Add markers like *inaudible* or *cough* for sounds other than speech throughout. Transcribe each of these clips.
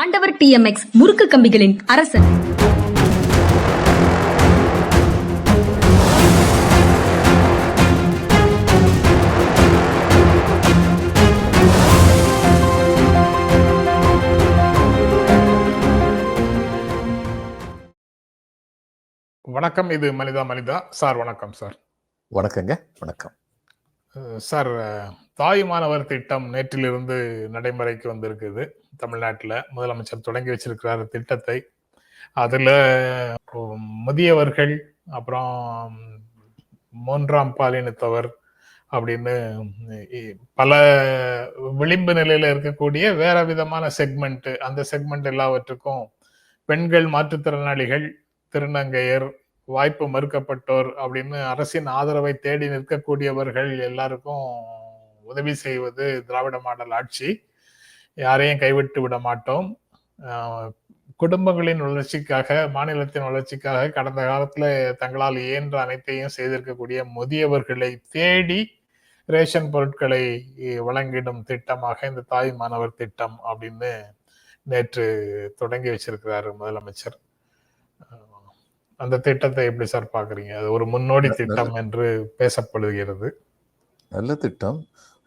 ஆண்டவர் டிஎம்எக்ஸ் முறுக்கு கம்பிகளின் அரசன். வணக்கம் இது மனிதா மனிதா. சார் வணக்கம் சார். வணக்கங்க வணக்கம். சார் அஹ், தாய் மாணவர் திட்டம் நேற்றிலிருந்து நடைமுறைக்கு வந்திருக்குது. தமிழ்நாட்டில் முதலமைச்சர் தொடங்கி வச்சிருக்கிறார் திட்டத்தை. அதில் முதியவர்கள் அப்புறம் மூன்றாம் பாலினத்தவர் அப்படின்னு பல விளிம்பு நிலையில இருக்கக்கூடிய வேற விதமான செக்மெண்ட் அந்த செக்மெண்ட் எல்லாவற்றுக்கும் பெண்கள் மாற்றுத்திறனாளிகள் திருநங்கையர் வாய்ப்பு மறுக்கப்பட்டோர் அப்படின்னு அரசின் ஆதரவை தேடி நிற்கக்கூடியவர்கள் எல்லாருக்கும் உதவி செய்வது திராவிட மாடல் ஆட்சி. யாரையும் கைவிட்டு விட மாட்டோம். குடும்பங்களின் வளர்ச்சிக்காக மாநிலத்தின் வளர்ச்சிக்காக கடந்த காலத்துல தங்களால் இயன்ற அனைத்தையும் செய்திருக்கக்கூடிய முதியவர்களை தேடி ரேஷன் பொருட்களை வழங்கிடும் திட்டமாக இந்த தாய் மாணவர் திட்டம் அப்படின்னு நேற்று தொடங்கி வச்சிருக்கிறாரு முதலமைச்சர். அந்த திட்டத்தை எப்படி சார் பாக்குறீங்க? அது ஒரு முன்னோடி திட்டம் என்று பேசப்படுகிறது. நல்ல திட்டம்.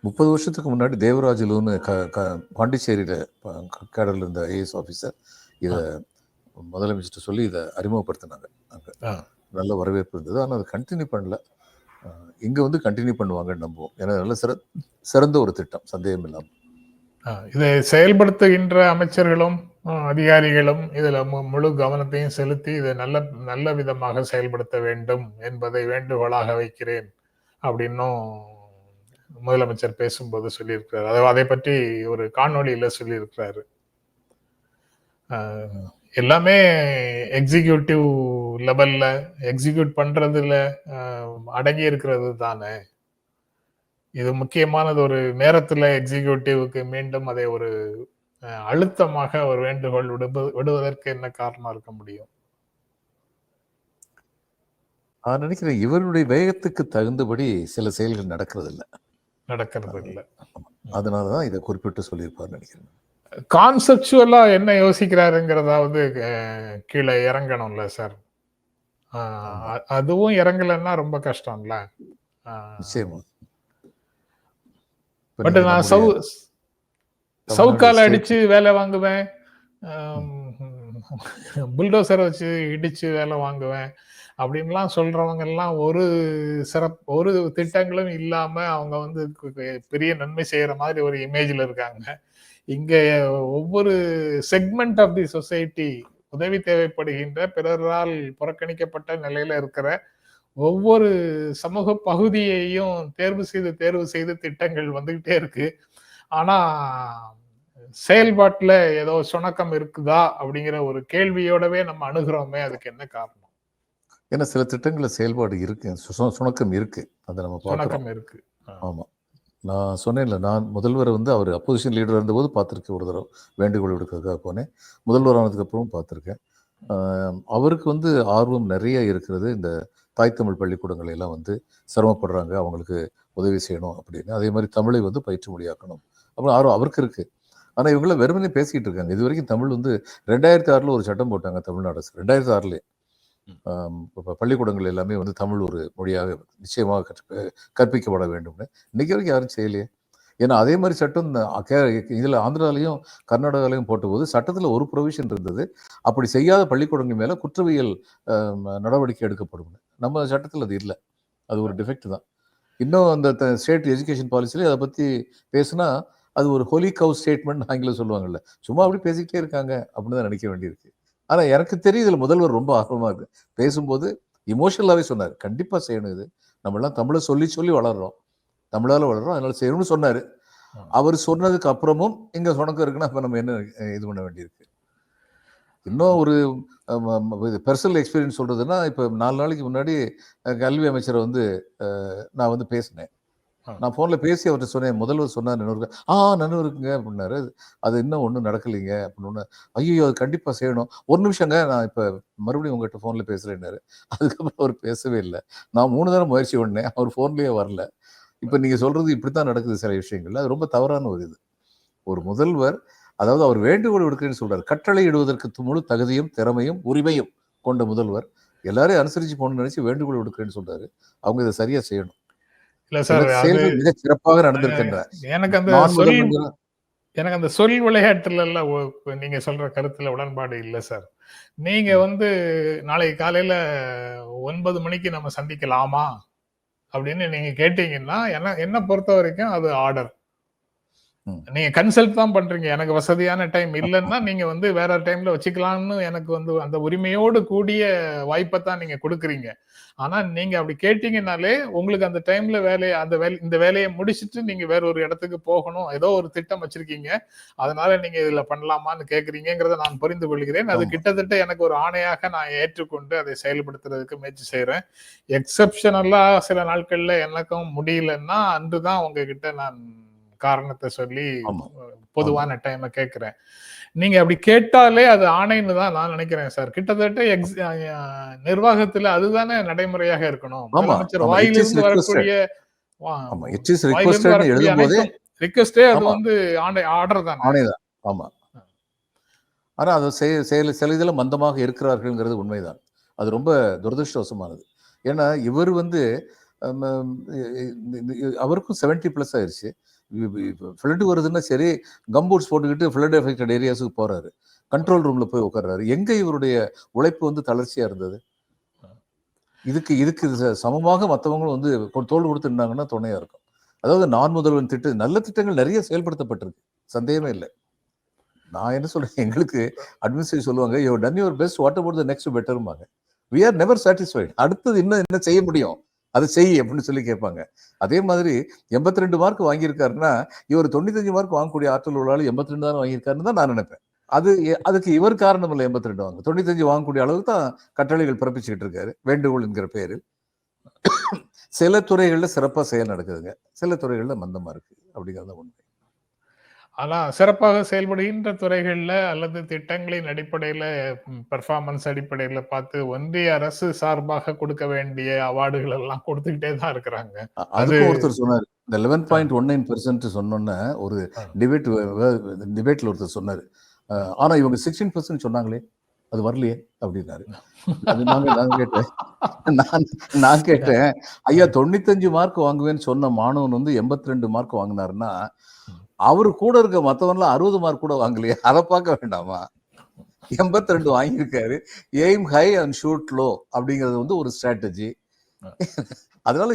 முப்பது வருஷத்துக்கு முன்னாடி தேவராஜலுன்னு க க பாண்டிச்சேரியில் கேடரில் இருந்த ஐஏஎஸ் ஆஃபீஸர் இதை முதலமைச்சர் சொல்லி இதை அறிமுகப்படுத்தினாங்க. அங்கே. நல்ல வரவேற்பு இருந்தது. ஆனால் அதை கண்டினியூ பண்ணல. இங்கே வந்து கண்டினியூ பண்ணுவாங்கன்னு நம்புவோம். ஏன்னா நல்ல சிற சிறந்த ஒரு திட்டம். சந்தேகம் இல்லாமல் இதை செயல்படுத்துகின்ற அமைச்சர்களும் அதிகாரிகளும் இதுல முழு கவனத்தையும் செலுத்தி இதை நல்ல நல்ல விதமாக செயல்படுத்த வேண்டும் என்பதை வேண்டுகோளாக வைக்கிறேன். அப்படின்னும் முதலமைச்சர் பேசும்போது சொல்லியிருக்கிறார். அதை அதை பற்றி ஒரு காணொலியில் சொல்லியிருக்கிறாரு. எல்லாமே எக்ஸிக்யூட்டிவ் லெவல்ல எக்ஸிக்யூட் பண்றதுல அடங்கி இருக்கிறது தானே. இது முக்கியமானது ஒரு நேரத்துல எக்ஸிக்யூட்டிவ்க்கு மீண்டும் அதை ஒரு அழுத்தமாக ஒரு வேண்டுகோள் விடுப விடுவதற்கு என்ன காரணம் இருக்க முடியும்? நான் நினைக்கிறேன் இவருடைய வேகத்துக்கு தகுந்தபடி சில செயல்கள் நடக்கிறது இல்லை நடக்கிறது இல்ல. அதனால தான் இதை குறிப்பிட்டு சொல்லியிருப்பார்னு நினைக்கிறேன். கான்செப்சுவலா என்ன யோசிக்கிறாருங்கிறதாவது கீழே இறங்கணும்ல சார். அதுவும் இறங்கலைன்னா ரொம்ப கஷ்டம்ல. நிச்சயமா. பட் நான் சவு சவுக்கால அடிச்சு வேலை வாங்குவேன். புல்டோசரை *laughs* வச்சு இடிச்சு வேலை வாங்குவேன். அப்படின்லாம் சொல்றவங்க எல்லாம் ஒரு சிறப் ஒரு திட்டங்களும் இல்லாம அவங்க வந்து பெரிய நன்மை செய்யற மாதிரி ஒரு இமேஜ்ல இருக்காங்க. இங்க ஒவ்வொரு செக்மெண்ட் ஆஃப் தி சொசைட்டி உதவி தேவைப்படுகின்ற பிறரால் புறக்கணிக்கப்பட்ட நிலையில இருக்கிற ஒவ்வொரு சமூக பகுதியையும் தேர்வு செய்து தேர்வு செய்து திட்டங்கள் வந்துகிட்டே இருக்கு. ஆனா செயல்பாட்டுல ஏதோ சுணக்கம் இருக்குதா அப்படிங்கிற ஒரு கேள்வியோடவே நம்ம அணுகிறோமே அதுக்கு என்ன காரணம்? ஏன்னா சில திட்டங்கள செயல்பாடு இருக்கு. சுணக்கம் இருக்கு. அதை நம்ம சுணக்கம் இருக்கு. ஆமாம் நான் சொன்னேன்ல நான் முதல்வரை வந்து அவர் அப்போசிஷன் லீடர் இருந்தபோது பார்த்துருக்கேன் ஒரு தடவை. வேண்டுகோள் விடுக்கிறதுக்காக போனேன். முதல்வர் ஆனதுக்கப்புறமும் பார்த்துருக்கேன். ஆம், அவருக்கு வந்து ஆர்வம் நிறைய இருக்கிறது. இந்த தாய் தமிழ் பள்ளிக்கூடங்களை எல்லாம் வந்து சிரமப்படுறாங்க. அவங்களுக்கு உதவி செய்யணும் அப்படின்னு. அதே மாதிரி தமிழை வந்து பயிற்று மொழியாக்கணும் அப்புறம் ஆர்வம் அவருக்கு இருக்கு. ஆனால் இவங்கள வெறுமனே பேசிக்கிட்டு இருக்காங்க. இது வரைக்கும் தமிழ் வந்து ரெண்டாயிரத்தி ஆறில் ஒரு சட்டம் போட்டாங்க தமிழ்நாடு அரசு. ரெண்டாயிரத்தி ஆறுலேயே இப்போ பள்ளிக்கூடங்கள் எல்லாமே வந்து தமிழ் ஒரு மொழியாக நிச்சயமாக கற்ப கற்பிக்கப்பட வேண்டும்னு. இன்னைக்கு வரைக்கும் யாரும் செய்யலையே. ஏன்னா அதே மாதிரி சட்டம் இதில் ஆந்திராலையும் கர்நாடகாலையும் போட்டபோது சட்டத்தில் ஒரு ப்ரொவிஷன் இருந்தது. அப்படி செய்யாத பள்ளிக்கூடங்கள் மேலே குற்றவியல் நடவடிக்கை எடுக்கப்படும். நம்ம சட்டத்தில் அது இல்லை. அது ஒரு டிஃபெக்ட் தான். இன்னும் அந்த ஸ்டேட் எஜுகேஷன் பாலிசிலே அதை பற்றி பேசுனா அது ஒரு ஹோலி கவு ஸ்டேட்மெண்ட் ஆங்கிலம் சொல்லுவாங்கல்ல. சும்மா அப்படி பேசிக்கிட்டே இருக்காங்க அப்படின்னு தான் நினைக்க வேண்டியிருக்கு. ஆனால் எனக்கு தெரியும் இதில் முதல்வர் ரொம்ப ஆர்வமாக இருக்கு. பேசும்போது இமோஷனலாகவே சொன்னார். கண்டிப்பாக செய்யணும் இது. நம்மளாம் தமிழை சொல்லி சொல்லி வளர்றோம். தமிழால வளர்றோம். அதனால செய்யணும்னு சொன்னார். அவர் சொன்னதுக்கு அப்புறமும் இங்க சுணக்கம் இருக்குன்னா அப்ப நம்ம என்ன இது பண்ண வேண்டியிருக்கு? இன்னும் ஒரு பர்சனல் எக்ஸ்பீரியன்ஸ் சொல்றதுன்னா இப்போ நாலு நாளைக்கு முன்னாடி கல்வி அமைச்சரை வந்து நான் வந்து பேசினேன். நான் ஃபோன்ல பேசி அவர்கிட்ட சொன்னேன் முதல்வர் சொன்னார் நினைவு ஆ நினைவு இருக்குங்க அப்படின்னாரு. அது இன்னும் ஒன்றும் நடக்கலைங்க அப்படின்னு. ஐயோ அது கண்டிப்பாக செய்யணும். ஒரு நிமிஷங்க நான் இப்போ மறுபடியும் உங்கள்கிட்ட ஃபோனில் பேசுகிறேன்னாரு அதுக்கப்புறம் அவர் பேசவே இல்லை. நான் மூணு தடவை முயற்சி பண்ணேன் அவர் ஃபோன்லேயே வரல. இப்போ நீங்கள் சொல்கிறது இப்படி இப்படித்தான் நடக்குது சில விஷயங்கள் அது ரொம்ப தவறான ஒரு இது. ஒரு முதல்வர் அதாவது அவர் வேண்டுகோள் விடுக்கிறேன்னு சொல்கிறார் கட்டளை இடுவதற்கு முழு தகுதியும் திறமையும் உரிமையும் கொண்ட முதல்வர் எல்லாரையும் அனுசரித்து போகணும்னு நினச்சி வேண்டுகோள் விடுக்கிறேன்னு சொல்கிறாரு அவங்க இதை சரியாக செய்யணும். இல்ல சார் மிக சிறப்பாக நடந்திருக்கின்றன எனக்கு அந்த சொல் எனக்கு அந்த சொல் விளையாட்டுல எல்லாம் நீங்க சொல்ற கருத்துல உடன்பாடு இல்ல சார். நீங்க வந்து நாளைக்கு காலையில ஒன்பது மணிக்கு நம்ம சந்திக்கலாமா? அப்படின்னு நீங்க கேட்டீங்கன்னா என்ன என்ன பொறுத்த வரைக்கும் அது ஆர்டர். நீங்க கன்சல்ட் தான் பண்றீங்க. எனக்கு வசதியான டைம் இல்லைன்னா நீங்க வந்து வேற டைம்ல வச்சுக்கலாம்னு எனக்கு வந்து அந்த உரிமையோடு கூடிய வாய்ப்பை தான் நீங்க கொடுக்குறீங்க. ஆனா நீங்க அப்படி கேட்டீங்கனாலே உங்களுக்கு அந்த டைம்ல வேலையை அந்த வேலை இந்த வேலையை முடிச்சிட்டு நீங்க வேற ஒரு இடத்துக்கு போகணும். ஏதோ ஒரு திட்டம் வச்சிருக்கீங்க. அதனால நீங்க இதுல பண்ணலாமான்னு கேக்குறீங்கிறத நான் புரிந்து கொள்கிறேன். அது. கிட்டத்தட்ட எனக்கு ஒரு ஆணையாக நான் ஏற்றுக்கொண்டு அதை செயல்படுத்துறதுக்கு முயற்சி செய்யறேன் எக்ஸப்ஷனலா சில நாட்கள்ல எனக்கும் முடியலன்னா அன்றுதான் உங்ககிட்ட நான் காரணத்தை சொல்லி. பொதுவான டைமை கேட்கிறேன். நீங்க அப்படி கேட்டாலே அது ஆணைன்னு தான் நான் நினைக்கிறேன் சார் கிட்டத்தட்ட எக்ஸ் நிர்வாகத்துல அதுதானே நடைமுறையாக இருக்கணும். முதலமைச்சர் வாயிலிருந்து. வரக்கூடிய ரிக்வஸ்டே அது. வந்து ஆணை ஆர்டர் தான். ஆணைதான் ஆமா. ஆனா அது செய- செயல் சில இதில் மந்தமாக இருக்கிறார்கள்ங்கிறது உண்மைதான். அது ரொம்ப துரதிருஷ்டவசமானது. ஏன்னா இவர் வந்து அவருக்கும் செவன்டி ப்ளஸ் ஆயிருச்சு. ஃப்ளட் வருதுன்னா சரி கம்பூட்ஸ் போட்டுக்கிட்டு ஃப்ளட் எஃபெக்டட் ஏரியாஸுக்கு போறாரு. கண்ட்ரோல் ரூம்ல போய் உட்கார்றாரு எங்க இவருடைய உழைப்பு வந்து தளர்ச்சியா இருந்தது? இதுக்கு இதுக்கு ச- சமமாக மற்றவங்களும் வந்து தோல் கொடுத்துருந்தாங்கன்னா கொடுத்து துணையா இருக்கும். அதாவது நான் முதல்வன் திட்டம் நல்ல திட்டங்கள் நிறைய செயல்படுத்தப்பட்டிருக்கு. சந்தேகமே இல்லை. நான் என்ன சொல்றேன்? எங்களுக்கு அட்மினிஸ்ட்ரேஷன் சொல்லுவாங்க you done your best what about the next பெட்டரும்பாங்க we are never satisfied அடுத்தது இன்னும் என்ன செய்ய முடியும்? அதை செய் அப்படின்னு சொல்லி கேட்பாங்க. அதே மாதிரி எண்பத்தி ரெண்டு மார்க் வாங்கியிருக்காருன்னா இவர் தொண்ணூத்தஞ்சு மார்க் வாங்கக்கூடிய ஆற்றல் உள்ளாலும் எண்பத்தி ரெண்டு தான் வாங்கியிருக்காருன்னு தான் நான் நினைப்பேன். அது அதுக்கு இவர் காரணம் இல்லை எண்பத்தி ரெண்டு வாங்க. தொண்ணூத்தஞ்சு வாங்கக்கூடிய அளவுக்கு தான் கட்டளைகள் பிறப்பிச்சுக்கிட்டு இருக்காரு வேண்டுகோள் என்கிற பேரில். சில துறைகள்ல சிறப்பா செயல் நடக்குதுங்க. சில துறைகளில் மந்தமாக இருக்குது அப்படிங்கிறது உண்மை. ஆனா சிறப்பாக செயல்படுகின்ற துறைகள்ல அல்லது திட்டங்களின் அடிப்படையில பெர்ஃபார்மன்ஸ் அடிப்படையில பார்த்து ஒன்றிய அரசு சார்பாக கொடுக்க வேண்டிய அவார்டுகள் எல்லாம் கொடுத்துக்கிட்டே தான் இருக்கிறாங்க. அ- அதுக்கும் ஒருத்தர் சொன்னாரு. இந்த eleven point one nine percent சொன்னோன்னே ஒரு. டிபேட் டிபேட்ல ஒருத்தர் சொன்னாரு. அஹ், ஆனா இவங்க சிக்ஸ்டீன் பர்சன்ட் சொன்னாங்களே அது வரலையே அப்படின்னாரு. அது நாங்க நான் கேட்டேன். நான் நான் கேட்டேன் ஐயா தொண்ணூத்தஞ்சு மார்க் வாங்குவேன்னு சொன்ன மாணவன் வந்து எண்பத்தி ரெண்டு மார்க் வாங்கினாருன்னா அவரு கூட இருக்க மத்தவன்லாம் அறுபது மார்க் கூட வாங்கலையே. அதை பார்க்க வேண்டாமா? எண்பத்தி ரெண்டு வாங்கியிருக்காரு. Aim high and shoot low அப்படிங்கிறது வந்து ஒரு ஸ்ட்ராட்டஜி அதனால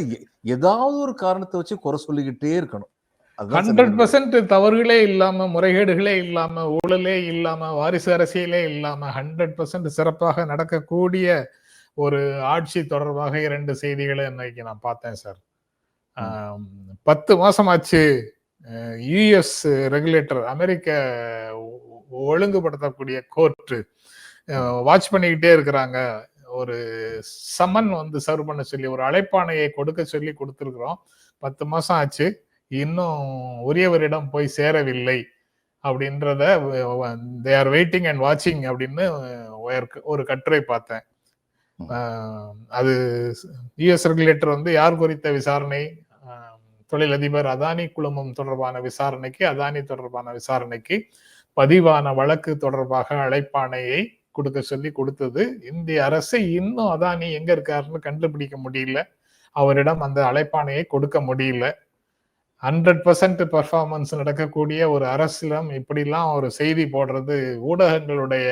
ஏதாவது ஒரு காரணத்தை வச்சு குறை சொல்லிக்கிட்டே இருக்கணும். ஹண்ட்ரட் பர்சன்ட் தவறுகளே இல்லாம முறைகேடுகளே இல்லாம ஊழலே இல்லாம வாரிசு அரசியலே இல்லாம ஹண்ட்ரட் பர்சன்ட் சிறப்பாக நடக்கக்கூடிய ஒரு ஆட்சி தொடர்பாக இரண்டு செய்திகளை இன்னைக்கு நான் பார்த்தேன் சார். பத்து மாசமாச்சு. யுஎஸ் ரெகுலேட்டர் அமெரிக்க ஒழுங்குபடுத்தக்கூடிய கோர்ட்டு வாட்ச் பண்ணிக்கிட்டே இருக்கிறாங்க. ஒரு சமன் வந்து சர்வ் பண்ண சொல்லி ஒரு அழைப்பாணையை கொடுக்க சொல்லி கொடுத்துருக்குறோம். பத்து மாசம் ஆச்சு. இன்னும் உரியவரிடம் போய் சேரவில்லை அப்படின்றத தே ஆர் வெயிட்டிங் அண்ட் வாட்சிங் அப்படின்னு ஒரு- கட்டுரை பார்த்தேன். அது யுஎஸ் ரெகுலேட்டர் வந்து யார் குறித்த விசாரணை தொழிலதிபர் அதானி குழுமம் தொடர்பான விசாரணைக்கு அதானி தொடர்பான விசாரணைக்கு பதிவான வழக்கு தொடர்பாக அழைப்பாணையை கொடுக்க சொல்லி கொடுத்தது. இந்திய அரசு இன்னும் அதானி எங்க இருக்காருன்னு கண்டுபிடிக்க முடியல. அவரிடம் அந்த அழைப்பாணையை கொடுக்க முடியல. ஹண்ட்ரட் பர்சன்ட் பர்ஃபார்மன்ஸ் நடக்கக்கூடிய ஒரு அரசிடம் இப்படிலாம் ஒரு செய்தி போடுறது ஊடகங்களுடைய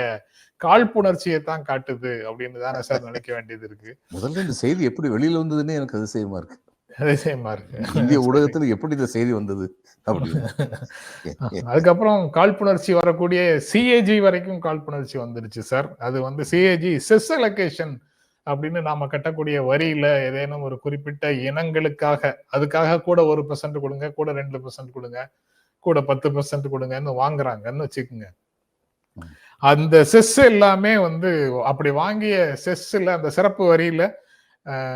காழ்ப்புணர்ச்சியை தான் காட்டுது அப்படின்னு தானே சார் நினைக்க வேண்டியது இருக்கு. முதல்ல இந்த செய்தி எப்படி வெளியில வந்ததுன்னே எனக்கு அதிசயமா இருக்கு. அதிசயமா இருக்கு. இந்திய ஊடகத்துல எப்படி இந்த செய்தி வந்தது அப்படின்னு. *laughs* அதுக்கப்புறம் காழ்ப்புணர்ச்சி வரக்கூடிய சிஏஜி வரைக்கும் காழ்ப்புணர்ச்சி வந்துருச்சு சார் அது வந்து சிஏஜி செஸ் அலோகேஷன் அப்படின்னு நாம கட்டக்கூடிய வரியில ஏதேனும் ஒரு குறிப்பிட்ட இனங்களுக்காக அதுக்காக கூட ஒரு பெர்சன்ட் கொடுங்க கூட ரெண்டு பெர்சன்ட் கொடுங்க கூட பத்து பெர்சன்ட் கொடுங்கன்னு வாங்குறாங்கன்னு வச்சுக்கோங்க. அந்த செஸ் எல்லாமே வந்து அப்படி வாங்கிய செஸ்ல அந்த சிறப்பு வரியில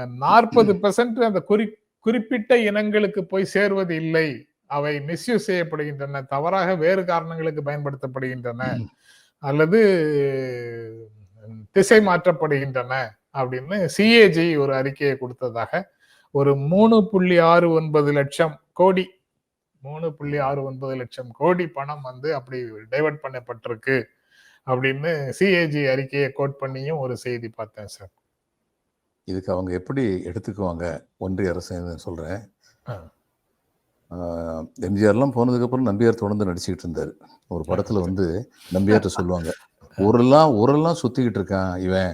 நாற்பது பெர்சன்ட் அந்த குறி குறிப்பிட்ட இனங்களுக்கு போய் சேர்வது இல்லை. அவை மிஸ்யூஸ் செய்யப்படுகின்றன. தவறாக வேறு காரணங்களுக்கு பயன்படுத்தப்படுகின்றன. அல்லது திசை மாற்றப்படுகின்றன அப்படின்னு சிஏஜி ஒரு அறிக்கையை கொடுத்ததாக ஒரு மூணு புள்ளி ஆறு ஒன்பது லட்சம் கோடி மூணு புள்ளி ஆறு ஒன்பது லட்சம் கோடி பணம் வந்து அப்படி டைவர்ட் பண்ணப்பட்டிருக்கு அப்படின்னு சிஏஜி அறிக்கையை கோட் பண்ணியும் ஒரு செய்தி பார்த்தேன் சார். இதுக்கு அவங்க எப்படி எடுத்துக்குவாங்க? ஒன்றிய அரசு சொல்கிறேன். எம்ஜிஆர்லாம் போனதுக்கப்புறம் நம்பியார் தொடர்ந்து நடிச்சுக்கிட்டு இருந்தார். ஒரு படத்தில் வந்து நம்பியார்ட்ட சொல்லுவாங்க ஊரெல்லாம் ஊரெல்லாம் சுற்றிக்கிட்டு இருக்கான் இவன்.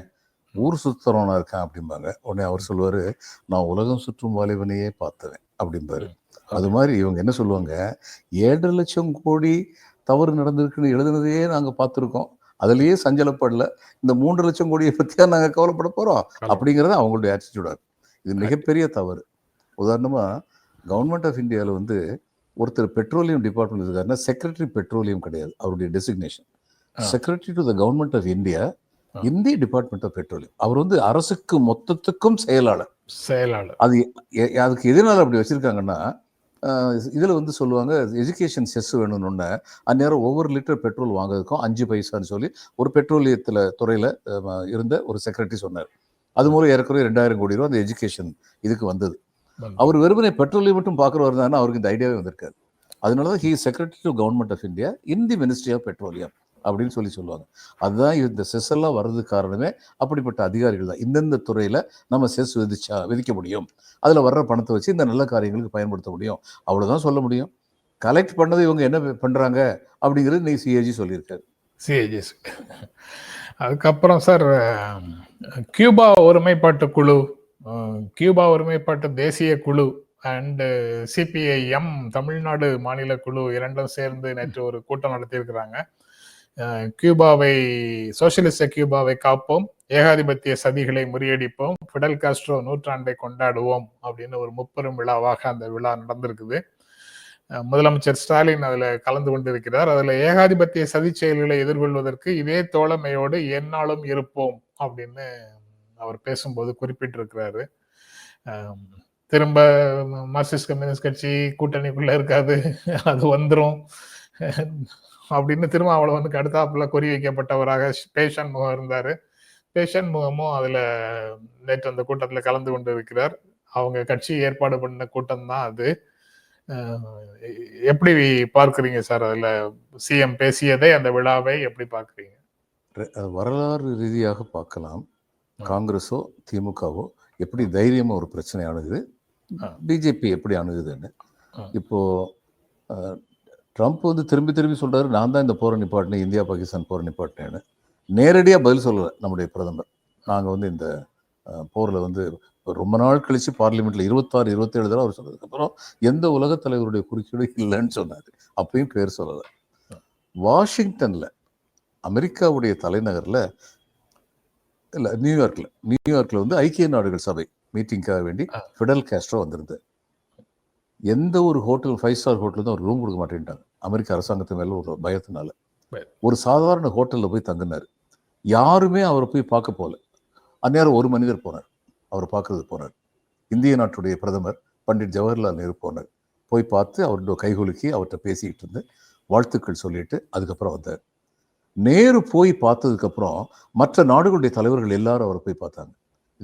ஊர் சுத்துறவனா இருக்கான் அப்படிம்பாங்க. உடனே அவர் சொல்லுவார் நான் உலகம் சுற்றும் வாலிபனையே பார்த்தவன் அப்படிம்பாரு. அது மாதிரி இவங்க என்ன சொல்லுவாங்க ஏழரை லட்சம் கோடி தவறு நடந்திருக்குன்னு எழுதுனதையே நாங்கள் பார்த்துருக்கோம். அதுலேயே சஞ்சலப்படல. இந்த மூன்று லட்சம் கோடியை பற்றியா நாங்கள் கவலைப்பட போகிறோம் அப்படிங்கிறது அவங்களுடைய ஆட்டிடியூடாக இது மிகப்பெரிய தவறு. உதாரணமாக கவர்மெண்ட் ஆஃப் இந்தியாவில் வந்து ஒருத்தர் பெட்ரோலியம் டிபார்ட்மெண்ட் இருக்காருன்னா செக்ரட்டரி பெட்ரோலியம் கிடையாது. அவருடைய designation. Secretary to the government of India. இந்திய டிபார்ட்மெண்ட் ஆஃப் பெட்ரோலியம் அவர் வந்து அரசுக்கு மொத்தத்துக்கும் செயலாளர். செயலாளர். அது அதுக்கு எதனால அப்படி வச்சிருக்காங்கன்னா இதில் வந்து சொல்லுவாங்க எஜுகேஷன் செஸ் வேணும்னு அந்நேரம் ஒவ்வொரு லிட்டர் பெட்ரோல் வாங்குறதுக்கும் அஞ்சு பைசான்னு சொல்லி ஒரு பெட்ரோலியத்தில் துறையில் இருந்த ஒரு செக்ரட்டரி சொன்னார். அது மூலம் ஏறக்குறைய ரெண்டாயிரம் கோடி ரூபா அந்த எஜுகேஷன் இதுக்கு வந்தது. அவர் வெறுமனே பெட்ரோலியம் மட்டும் பார்க்குறவர் தானே அவருக்கு இந்த ஐடியாவே வந்திருக்காரு. அதனால தான் he secretary to government of India in the ministry of petroleum அப்படின்னு சொல்லி சொல்லுவாங்க. அதுதான் இந்த செஸ் எல்லாம் வர்றதுக்கு காரணமே அப்படிப்பட்ட அதிகாரிகள் தான். இந்தந்த துறையில் நம்ம செஸ் விதிச்சா விதிக்க முடியும். அதில் வர்ற பணத்தை வச்சு இந்த நல்ல காரியங்களுக்கு பயன்படுத்த முடியும். அவ்வளோதான் சொல்ல முடியும். கலெக்ட் பண்ணது இவங்க என்ன பண்ணுறாங்க அப்படிங்கிறது நீ சிஏஜி சொல்லியிருக்காரு. சிஏஜிஎஸ் அதுக்கப்புறம் சார் கியூபா ஒருமைப்பாட்டு குழு கியூபா ஒருமைப்பாட்டு தேசிய குழு அண்டு சிபிஐஎம் தமிழ்நாடு மாநில குழு இரண்டும் சேர்ந்து நேற்று ஒரு கூட்டம் நடத்தியிருக்கிறாங்க. கியூபாவை சோசியலிச கியூபாவை காப்போம். ஏகாதிபத்திய சதிகளை முறியடிப்போம். ஃபிடல் காஸ்ட்ரோ நூற்றாண்டை கொண்டாடுவோம் அப்படின்னு ஒரு முப்பெரும் விழாவாக அந்த விழா நடந்திருக்குது. முதலமைச்சர் ஸ்டாலின் அதுல கலந்து கொண்டிருக்கிறார். அதுல ஏகாதிபத்திய சதி செயல்களை எதிர்கொள்வதற்கு இதே தோழமையோடு எந்நாளும் இருப்போம் அப்படின்னு அவர் பேசும்போது குறிப்பிட்டிருக்கிறாரு. திரும்ப மார்க்சிஸ்ட் கம்யூனிஸ்ட் கட்சி கூட்டணிக்குள்ள இருக்காது. அது வந்துடும் அப்படின்னு திருமாவளவனுக்கு அடுத்தாப்புல குறி வைக்கப்பட்டவராக பேஷன் முகம் இருந்தாரு. பேஷன் முகமும் அதுல நேற்று அந்த கூட்டத்துல கலந்து கொண்டு இருக்கிறார் அவங்க கட்சி ஏற்பாடு பண்ண கூட்டம் தான் அது. எப்படி பார்க்கறீங்க சார் அதுல? சிஎம் பேசியதை அந்த விழாவை எப்படி பார்க்கறீங்க? வரலாறு ரீதியாக பார்க்கலாம். காங்கிரஸோ திமுகவோ எப்படி தைரியமா ஒரு பிரச்சனை அணுகுது. பிஜேபி எப்படி அணுகுதுன்னு? ஆ. ட்ரம்ப் வந்து திரும்பி திரும்பி சொல்றாரு நான் தான் இந்த போரை நிப்பாட்டினேன் இந்தியா பாகிஸ்தான் போரை நிப்பாட்டினேன்னு. நேரடியா பதில் சொல்லல நம்முடைய பிரதமர். நாங்க வந்து இந்த போர்ல வந்து ரொம்ப நாள் கழிச்சு பார்லிமெண்ட்ல இருபத்தாறு இருபத்தேழு தடவை அவர் சொன்னதுக்கு அப்புறம் எந்த உலக தலைவருடைய குறுக்கீடு இல்லைன்னு சொன்னாரு. அப்பயும் பேர் சொல்லல. வாஷிங்டன்ல அமெரிக்காவுடைய தலைநகர்ல இல்ல நியூயார்க்ல நியூயார்க்ல வந்து ஐக்கிய நாடுகள் சபை மீட்டிங்காக வேண்டி. ஃபிடல் காஸ்ட்ரோ வந்திருந்தார். எந்த ஒரு ஹோட்டல் ஃபைவ் ஸ்டார் ஹோட்டல் தான் ஒரு ரூம் கொடுக்க மாட்டேன்ட்டாங்க. அமெரிக்க அரசாங்கத்து மேல ஒரு பயத்தினால. ஒரு சாதாரண ஹோட்டல்ல போய் தங்கினார். யாருமே அவரை போய் பார்க்க போல அந்நேரம் ஒரு மனிதர் போனார். அவர் பார்க்கறது போனார். இந்திய நாட்டுடைய பிரதமர் பண்டிட் ஜவஹர்லால் நேரு போனார். போய் பார்த்து அவர்கிட்ட கைகுலுக்கி அவர்கிட்ட பேசிக்கிட்டு இருந்து வாழ்த்துக்கள் சொல்லிட்டு அதுக்கப்புறம் வந்தார். நேரு போய் பார்த்ததுக்கு அப்புறம் மற்ற நாடுகளுடைய தலைவர்கள் எல்லாரும் அவரை போய் பார்த்தாங்க.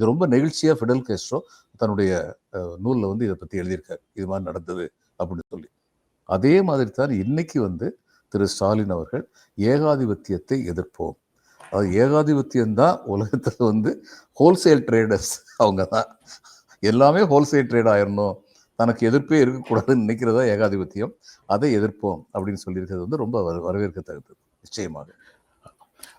இது ரொம்ப நெகிழ்ச்சியாக ஃபிடல் கேஸ்ட்ரோ தன்னுடைய நூலில் வந்து இதை பற்றி எழுதியிருக்காரு. இது மாதிரி நடந்தது அப்படின்னு சொல்லி. அதே மாதிரி தான் இன்னைக்கு வந்து திரு ஸ்டாலின் அவர்கள் ஏகாதிபத்தியத்தை எதிர்ப்போம். அது ஏகாதிபத்தியம் தான் வந்து ஹோல்சேல் ட்ரேடர்ஸ் அவங்க தான். எல்லாமே ஹோல்சேல் ட்ரேட் ஆயிரணும். தனக்கு எதிர்ப்பே இருக்கக்கூடாதுன்னு நினைக்கிறதா ஏகாதிபத்தியம். அதை எதிர்ப்போம் அப்படின்னு சொல்லியிருக்கிறது வந்து ரொம்ப வர- வரவேற்கத்தக்கது. நிச்சயமாக.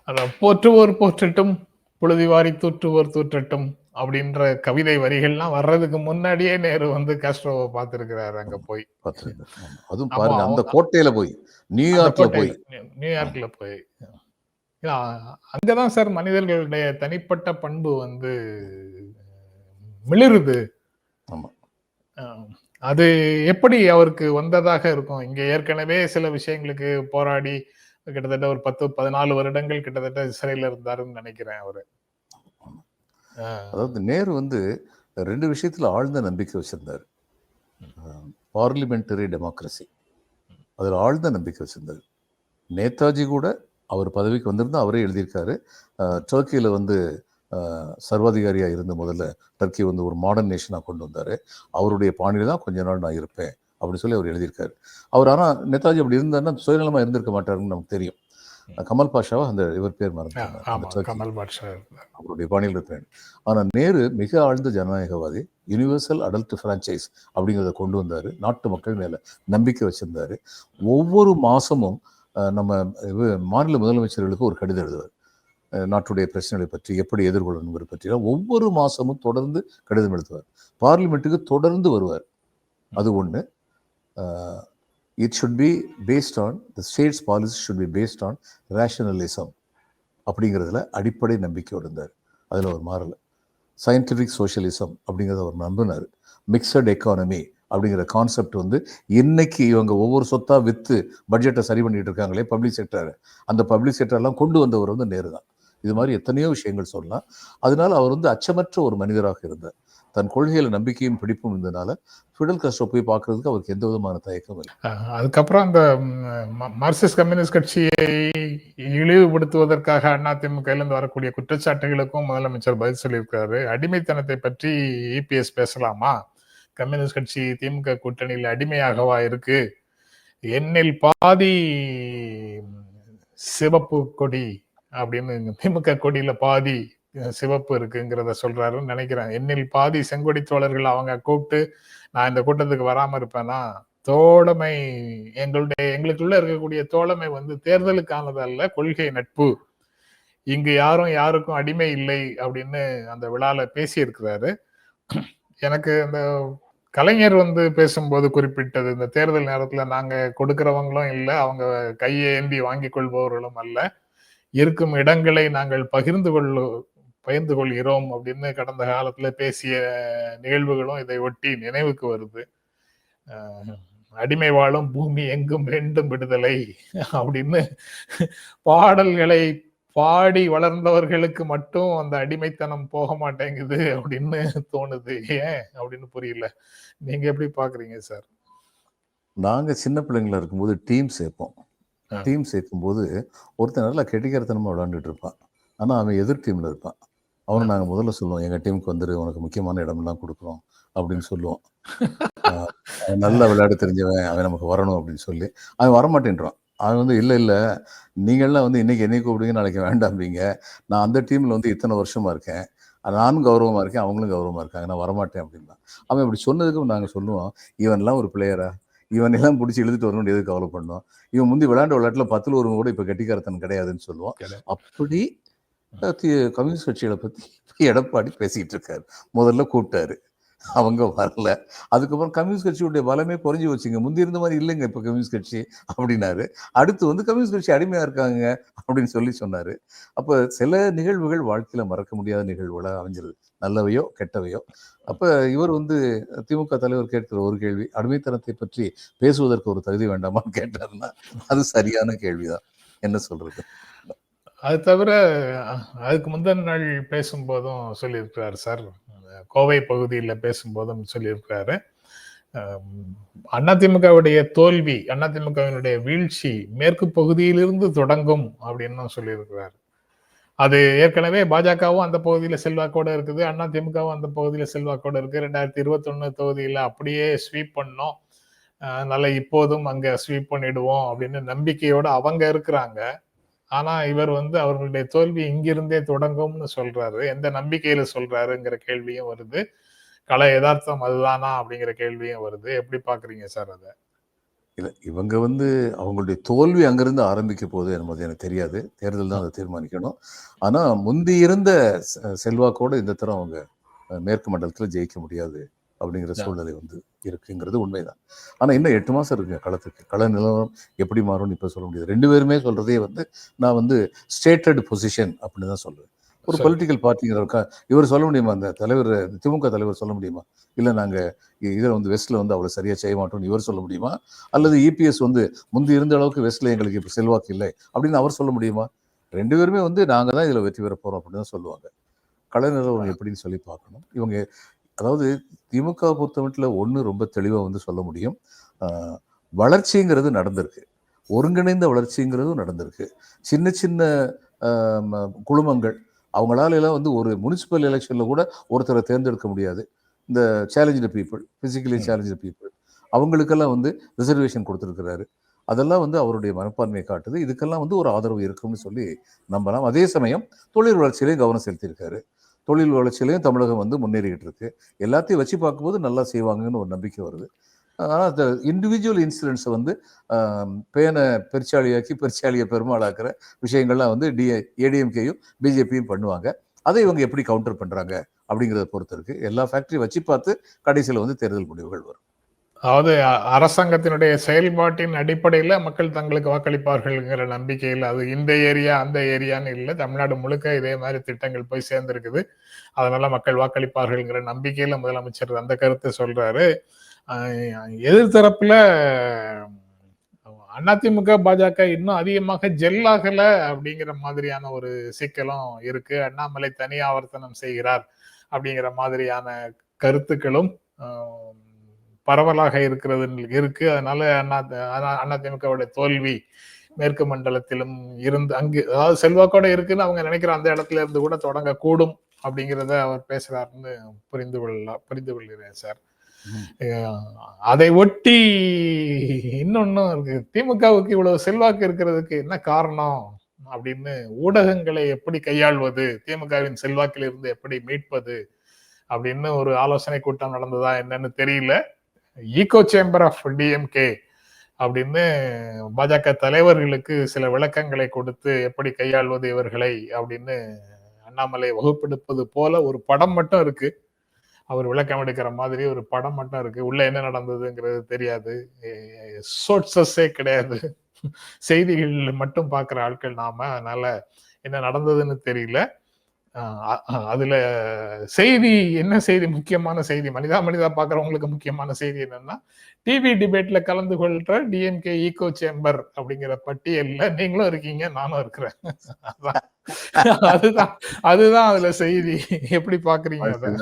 அதான் போற்றுவோர் போற்றட்டும். புழுதி வாரி தூற்றுவோர் தூற்றட்டும் அப்படின்ற கவிதை வரிகள்லாம் வர்றதுக்கு முன்னாடியே நேரு வந்து காஸ்ட்ரோவை பார்த்திருக்கிறாரு அங்க போய். அதுவும் பாருங்க அந்த கோட்டையில போய் நியூயார்க்ல போய். நியூயார்க்ல போய். அங்கதான் சார் மனிதர்களுடைய தனிப்பட்ட பண்பு வந்து மிளிருது. அது எப்படி அவருக்கு வந்ததாக இருக்கும்? இங்க ஏற்கனவே சில விஷயங்களுக்கு போராடி கிட்டத்தட்ட ஒரு பத்து பதினாலு வருடங்கள் கிட்டத்தட்ட சிறையில் இருந்தாருன்னு நினைக்கிறேன் அவரு. அதாவது நேரு வந்து ரெண்டு விஷயத்துல ஆழ்ந்த நம்பிக்கை வச்சிருந்தார். Parliamentary democracy. அதில் ஆழ்ந்த நம்பிக்கை வச்சிருந்தார். நேதாஜி கூட அவர் பதவிக்கு வந்திருந்தா அவரே எழுதியிருக்காரு. டர்க்கியில் வந்து சர்வாதிகாரியாக இருந்த முதல்ல டர்க்கி வந்து ஒரு மாடர்ன் நேஷனாக கொண்டு வந்தார். அவருடைய பாணியில் தான் கொஞ்ச நாள் நான் இருப்பேன். அப்படி சொல்லி அவர் எழுதியிருக்காரு. அவர் ஆனால் நேதாஜி அப்படி இருந்தாருன்னா சுயநலமாக இருந்திருக்க மாட்டாருன்னு நமக்கு தெரியும். கமல் பாஷாவா அந்த இவர் பேர் மறந்தாங்க. கமல். அவருடைய பாணியில் இருக்கிறேன். ஆனால் நேரு மிக ஆழ்ந்த ஜனநாயகவாதி யுனிவர்சல் அடல்ட் ஃப்ரான்ச்சைஸ் அப்படிங்கிறத கொண்டு வந்தார். நாட்டு மக்கள் மேலே நம்பிக்கை வச்சிருந்தாரு. ஒவ்வொரு மாதமும் நம்ம மாநில முதலமைச்சர்களுக்கு ஒரு கடிதம் எழுதுவார். நாட்டுடைய பிரச்சனைகளை பற்றி எப்படி எதிர்கொள்ளணுங்கிற பற்றிலாம் ஒவ்வொரு மாதமும் தொடர்ந்து கடிதம் எழுதுவார். பார்லிமெண்ட்டுக்கு தொடர்ந்து வருவார். அது ஒன்று it should be based on the state's policy should be based on rationalism அப்படிங்கிறதுல அடிப்படை நம்பிக்கையோடு இருந்தார். அதில் அவர் மாறலை. சயின்டிஃபிக் சோஷியலிசம் அப்படிங்கிறத அவர் நம்பினார். மிக்சட் எக்கானமி அப்படிங்கிற கான்செப்ட் வந்து இன்னைக்கு இவங்க ஒவ்வொரு சொத்தாக விற்று பட்ஜெட்டை சரி பண்ணிட்டு இருக்காங்களே பப்ளிக் செக்டர் அந்த பப்ளிக் செக்டர்லாம் கொண்டு வந்தவர் வந்து நேரு தான் இது மாதிரி எத்தனையோ விஷயங்கள் சொல்லலாம். அதனால அவர் வந்து அச்சமற்ற ஒரு மனிதராக இருந்தார். தன் கொள்கையில நம்பிக்கையும் பிடிப்பும் இருந்தனால ஃபிடல் கஸ்ட்ரோ போய் பார்க்கறதுக்கு அவருக்கு எந்த விதமான தயக்கம் இல்லை. அதுக்கப்புறம் அந்த ம- மார்க்சிஸ்ட் கம்யூனிஸ்ட் கட்சியை இழிவுபடுத்துவதற்காக அதிமுகலேருந்து வரக்கூடிய குற்றச்சாட்டுகளுக்கும் முதலமைச்சர் பதில் சொல்லியிருக்காரு அடிமைத்தனத்தை பற்றி இபிஎஸ் பேசலாமா? கம்யூனிஸ்ட் கட்சி திமுக கூட்டணியில் அடிமையாகவா இருக்கு? என்னில் பாதி சிவப்பு கொடி அப்படின்னு திமுக கொடியில பாதி சிவப்பு இருக்குங்கிறத சொல்றாருன்னு நினைக்கிறேன். என்னில் பாதி செங்கொடி தோழர்கள் அவங்க கூப்பிட்டு நான் இந்த கூட்டத்துக்கு வராம இருப்பேனா? தோழமை எங்களுடைய எங்களுக்குள்ள இருக்கக்கூடிய தோழமை வந்து தேர்தலுக்கானதல்ல கொள்கை நட்பு. இங்கு யாரும் யாருக்கும் அடிமை இல்லை அப்படின்னு அந்த விழால பேசியிருக்கிறாரு. எனக்கு அந்த கலைஞர் வந்து பேசும்போது குறிப்பிட்டது இந்த தேர்தல் நேரத்துல நாங்க கொடுக்கிறவங்களும் இல்லை அவங்க கையை ஏந்தி வாங்கி கொள்பவர்களும் அல்ல. இருக்கும் இடங்களை நாங்கள் பகிர்ந்து கொள்ள பகிர்ந்து கொள்கிறோம் அப்படின்னு கடந்த காலத்துல பேசிய நிகழ்வுகளும் இதை ஒட்டி நினைவுக்கு வருது. அடிமை வாழும் பூமி எங்கும் வேண்டும் விடுதலை அப்படின்னு பாடல்களை பாடி வளர்ந்தவர்களுக்கு மட்டும் அந்த அடிமைத்தனம் போக மாட்டேங்குது அப்படின்னு தோணுது. ஏன் அப்படின்னு புரியல. நீங்க எப்படி பாக்குறீங்க சார்? நாங்க சின்ன பிள்ளைங்களா இருக்கும்போது டீம் சேர்ப்போம். டீம் சேர்க்கும்போது ஒருத்தன் நல்லா கெட்டிக்கரத்தனமா விளையாண்டுட்டு இருப்பான். ஆனா அவன் எதிர் டீம்ல இருப்பான். அவனை நாங்க முதல்ல சொல்லுவோம் எங்க டீமுக்கு வந்துரு உனக்கு முக்கியமான இடமெல்லாம் கொடுக்குறோம் அப்படின்னு சொல்லுவோம். நல்லா *laughs* விளையாட தெரிஞ்சவன் அவன் நமக்கு வரணும் அப்படின்னு சொல்லி அவன் வரமாட்டேன்றான். அவன் வந்து இல்லை இல்லை நீங்கள்லாம் வந்து இன்னைக்கு என்னை கூப்பிடுங்க நாளைக்கு வேண்டாம்பீங்க. நான் அந்த டீம்ல வந்து இத்தனை வருஷமா இருக்கேன். நானும் கௌரவமா இருக்கேன் அவங்களும் கௌரவமா இருக்காங்க நான் வரமாட்டேன் அப்படின்னா அவன் இப்படி சொன்னதுக்கும் நாங்க சொல்லுவோம் இவன்லாம் ஒரு பிளேயரா இவன் எல்லாம் பிடிச்சி இழுத்துட்டு வரணும் எதுக்கு கவலை பண்ணோம் இவன் முந்தி விளையாண்ட விளையாட்டுல பத்துல ஒரு கூட இப்ப கெட்டிக்காரத்தன் கிடையாதுன்னு சொல்லுவோம். அப்படி கம்யூனிஸ்ட் கட்சிகளை பற்றி எடப்பாடி பேசிக்கிட்டு இருக்காரு. முதல்ல கூப்பிட்டாரு. அவங்க வரல. அதுக்கப்புறம் கம்யூனிஸ்ட் கட்சியுடைய பலமே குறைஞ்சி வச்சுங்க முந்தி இருந்த மாதிரி இல்லைங்க இப்ப கம்யூனிஸ்ட் கட்சி அப்படின்னாரு. அடுத்து வந்து கம்யூனிஸ்ட் கட்சி அடிமையா இருக்காங்க அப்படின்னு சொல்லி சொன்னாரு. அப்ப சில நிகழ்வுகள் வாழ்க்கையில மறக்க முடியாத நிகழ்வுகளாக அமைஞ்சிருது. நல்லவையோ கெட்டவையோ. அப்ப இவர் வந்து திமுக தலைவர் கேட்கிற ஒரு கேள்வி அடிமைத்தனத்தை பற்றி பேசுவதற்கு ஒரு தகுதி வேண்டாமான்னு கேட்டாருன்னா அது சரியான கேள்விதான். என்ன சொல்றது? அது தவிர அதுக்கு முந்தின நாள் பேசும்போதும் சொல்லியிருக்கிறார் சார். கோவை பகுதியில் பேசும்போதும் சொல்லியிருக்கிறாரு. அதிமுகவுடைய தோல்வி அதிமுகவினுடைய வீழ்ச்சி மேற்கு பகுதியிலிருந்து தொடங்கும் அப்படின்னு சொல்லியிருக்கிறார். அது ஏற்கனவே பாஜகவும் அந்த பகுதியில் செல்வாக்கோட இருக்குது. அதிமுகவும் அந்த பகுதியில் செல்வாக்கோட இருக்குது ரெண்டாயிரத்தி இருபத்தொன்னு தொகுதியில் அப்படியே ஸ்வீப் பண்ணோம். அதனால இப்போதும் அங்கே ஸ்வீப் பண்ணிடுவோம் அப்படின்னு நம்பிக்கையோடு அவங்க இருக்கிறாங்க. ஆனா இவர் வந்து அவர்களுடைய தோல்வி இங்கிருந்தே தொடங்கும்னு சொல்றாரு. எந்த நம்பிக்கையில சொல்றாருங்கிற கேள்வியும் வருது. கலை யதார்த்தம் அதுதானா அப்படிங்கிற கேள்வியும் வருது. எப்படி பாக்குறீங்க சார் அதை? இல்லை இவங்க வந்து அவங்களுடைய தோல்வி அங்கிருந்து ஆரம்பிக்க போகுது என்பது எனக்கு தெரியாது. தேர்தல் தான் அதை தீர்மானிக்கணும். ஆனா முந்தி இருந்த செ- செல்வாக்கோட இந்த தரம் அவங்க மேற்கு மண்டலத்தில் ஜெயிக்க முடியாது. அப்படிங்கிற சூழ்நிலை வந்து இருக்குங்கிறது உண்மைதான். ஆனா இன்னும் எட்டு மாசம் இருக்கு களத்துக்கு. கள நிலவரம் எப்படி மாறும்னு இப்ப சொல்ல முடியாது. ரெண்டு பேருமே சொல்றதே வந்து நான் வந்து ஸ்டேட்டட் பொசிஷன் அப்படின்னு தான் சொல்லுவேன். ஒரு. பொலிட்டிக்கல் பார்ட்டிங்கிறக்கா இவர் சொல்ல முடியுமா? அந்த தலைவர் திமுக தலைவர் சொல்ல முடியுமா? இல்ல நாங்க இதில் வந்து வெஸ்ட்ல வந்து அவ்வளவு சரியா செய்ய மாட்டோம்னு இவர் சொல்ல முடியுமா? அல்லது இபிஎஸ் வந்து முந்தி இருந்த அளவுக்கு வெஸ்ட்ல எங்களுக்கு இப்போ செல்வாக்கு இல்லை அப்படின்னு அவர் சொல்ல முடியுமா? ரெண்டு பேருமே வந்து நாங்க தான் இதுல வெற்றி பெற போறோம் அப்படின்னு தான் சொல்லுவாங்க. கள நிலவரம் எப்படின்னு சொல்லி பார்க்கணும். இவங்க அதாவது திமுக பொறுத்தமட்டில் ஒண்ணு ரொம்ப தெளிவா வந்து சொல்ல முடியும். வளர்ச்சிங்கிறது நடந்திருக்கு. ஒருங்கிணைந்த வளர்ச்சிங்கிறதும் நடந்திருக்கு. சின்ன சின்ன குழுமங்கள் அவங்களால எல்லாம் வந்து ஒரு முனிசிபல் எலெக்ஷன்ல கூட ஒருத்தரை தேர்ந்தெடுக்க முடியாது. இந்த challenge people physically hmm. Challenge people அவங்களுக்கெல்லாம் வந்து ரிசர்வேஷன் கொடுத்துருக்கிறாரு. அதெல்லாம் வந்து அவருடைய மனப்பான்மையை காட்டுது. இதுக்கெல்லாம் வந்து ஒரு ஆதரவு இருக்கும்னு சொல்லி நம்பலாம். அதே சமயம் தொழில் வளர்ச்சியிலையும் கவனம் செலுத்தியிருக்காரு. தொழில் வளர்ச்சியிலையும் தமிழகம் வந்து முன்னேறிக்கிட்டு இருக்கு எல்லாத்தையும் வச்சு பார்க்கும்போது நல்லா செய்வாங்கன்னு ஒரு நம்பிக்கை வருது. ஆனால் அந்த இண்டிவிஜுவல் இன்சிடென்ட்ஸை வந்து பேனை பெருச்சாளியாக்கி பெருச்சாளியை பெருமாளாக்குற விஷயங்கள்லாம் வந்து டி ஏடிஎம்கேயும் பிஜேபியும் பண்ணுவாங்க. அதை இவங்க எப்படி கவுண்டர் பண்ணுறாங்க அப்படிங்கிறத பொறுத்து இருக்கு. எல்லா ஃபேக்ட்ரியும் வச்சு பார்த்து கடைசியில் வந்து தேர்தல் முடிவுகள் வரும். அதாவது அரசாங்கத்தினுடைய செயல்பாட்டின் அடிப்படையில் மக்கள் தங்களுக்கு வாக்களிப்பார்கள்ங்கிற நம்பிக்கையில் அது இந்த ஏரியா அந்த ஏரியான்னு இல்லை தமிழ்நாடு முழுக்க இதே மாதிரி திட்டங்கள் போய் சேர்ந்திருக்குது. அதனால மக்கள் வாக்களிப்பார்கள்ங்கிற நம்பிக்கையில் முதலமைச்சர் அந்த கருத்தை சொல்றாரு. எதிர்த்தரப்புல அதிமுக பாஜக இன்னும் அதிகமாக ஜெல்லாகல அப்படிங்கிற மாதிரியான ஒரு சிக்கலும் இருக்கு. அண்ணாமலை தனி ஆவர்த்தனம் செய்கிறார் அப்படிங்கிற மாதிரியான கருத்துக்களும் பரவலாக இருக்கிறது இருக்கு. அதனால அண்ணா அதிமுகவுடைய தோல்வி மேற்கு மண்டலத்திலும் இருந்து அங்கு அதாவது செல்வாக்கோட இருக்குன்னு அவங்க நினைக்கிற அந்த இடத்துல இருந்து கூட தொடங்கக்கூடும் அப்படிங்கிறத அவர் பேசுறாருன்னு புரிந்து கொள்ள புரிந்து கொள்கிறேன் சார். அதை ஒட்டி இன்னொன்னும் இருக்கு. திமுகவுக்கு இவ்வளவு செல்வாக்கு இருக்கிறதுக்கு என்ன காரணம் அப்படின்னு ஊடகங்களை எப்படி கையாள்வது திமுகவின் செல்வாக்கில் இருந்து எப்படி மீட்பது அப்படின்னு ஒரு ஆலோசனை கூட்டம் நடந்ததா என்னன்னு தெரியல. ஈகோ சேம்பர் ஆஃப் டிஎம்கே அப்படின்னு பாஜக தலைவர்களுக்கு சில விளக்கங்களை கொடுத்து எப்படி கையாள்வது இவர்களை அப்படின்னு அண்ணாமலை வகுப்பெடுப்பது போல ஒரு படம் மட்டும் இருக்கு. அவர் விளக்கம் எடுக்கிற மாதிரி ஒரு படம் மட்டும் இருக்கு. உள்ள என்ன நடந்ததுங்கிறது தெரியாது. சோர்சஸே கிடையாது. செய்திகள் மட்டும் பார்க்குற ஆட்கள் நாம. அதனால என்ன நடந்ததுன்னு தெரியல. அதுல செய்தி என்ன செய்தி முக்கியமான செய்தி? மனிதா மனிதா பாக்குறவங்களுக்கு முக்கியமான செய்தி என்னன்னா டிவி டிபேட்ல கலந்து கொள்ற டிஎம்கே ஈகோ சேம்பர் அப்படிங்கிற பட்டியல்ல நீங்களும் இருக்கீங்க நானும் இருக்கிறேன். அதுதான் அதுதான் அதுல செய்தி. எப்படி பாக்குறீங்க அதை?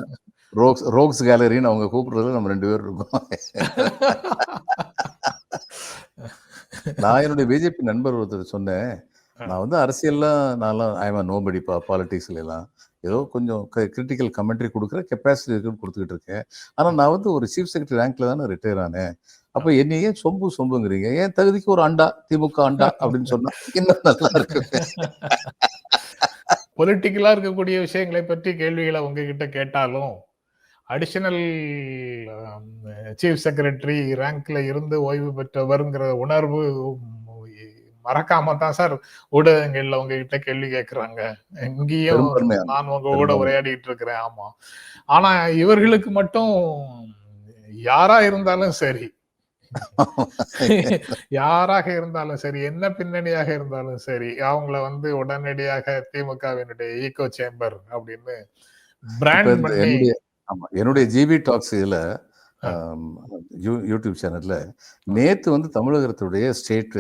ரோக்ஸ் ரோக்ஸ் கேலரின்னு அவங்க கூப்பிடுறதுல நம்ம ரெண்டு பேர் இருக்கோம். நான் என்னுடைய பிஜேபி நண்பர் ஒருத்தர் சொன்னேன் நான் வந்து அரசியல்லாம் நான்லாம் ஐஎம் நோபடி பா பாலிடிக்ஸ்ல எல்லாம். ஏதோ கொஞ்சம் கிரிட்டிக்கல் கமெண்ட்ரி கொடுக்குற கெப்பாசிட்டி இருக்குன்னு கொடுத்துக்கிட்டு இருக்கேன். ஆனால் நான் வந்து ஒரு சீஃப் செக்ரட்டரி ரேங்க்ல தானே ரிட்டையர் ஆனேன். அப்போ என்னை ஏன் சொம்பு சொம்புங்கிறீங்க? ஏன் தகுதிக்கு ஒரு அண்டா திமுக அண்டா அப்படின்னு *laughs* சொன்னா இன்னும் நல்லா இருக்கு பொலிட்டிக்கலா *laughs* இருக்கக்கூடிய விஷயங்களை பற்றி கேள்விகளை உங்ககிட்ட கேட்டாலும் அடிஷனல் சீஃப் செக்ரட்டரி ரேங்க்ல இருந்து ஓய்வு பெற்றவருங்கிற உணர்வு மறக்காம தான் சார் ஊடகங்கள்ல உங்ககிட்ட கேள்வி கேட்கறாங்க இங்கேயும் நான் உங்க கூட. உரையாடிட்டு இருக்கிறேன். ஆமா. ஆனா இவர்களுக்கு மட்டும் யாரா இருந்தாலும் சரி. *laughs* யாராக இருந்தாலும் சரி என்ன பின்னணியாக இருந்தாலும் சரி அவங்கள வந்து உடனடியாக திமுகவினுடைய ஈகோ சேம்பர் அப்படின்னு பிராண்ட் பண்ணி என்னுடைய ஆமா என்னுடைய ஜிபி டாக்ஸ் இதுல யூடியூப் சேனல்ல நேத்து வந்து தமிழகத்துடைய ஸ்டேட்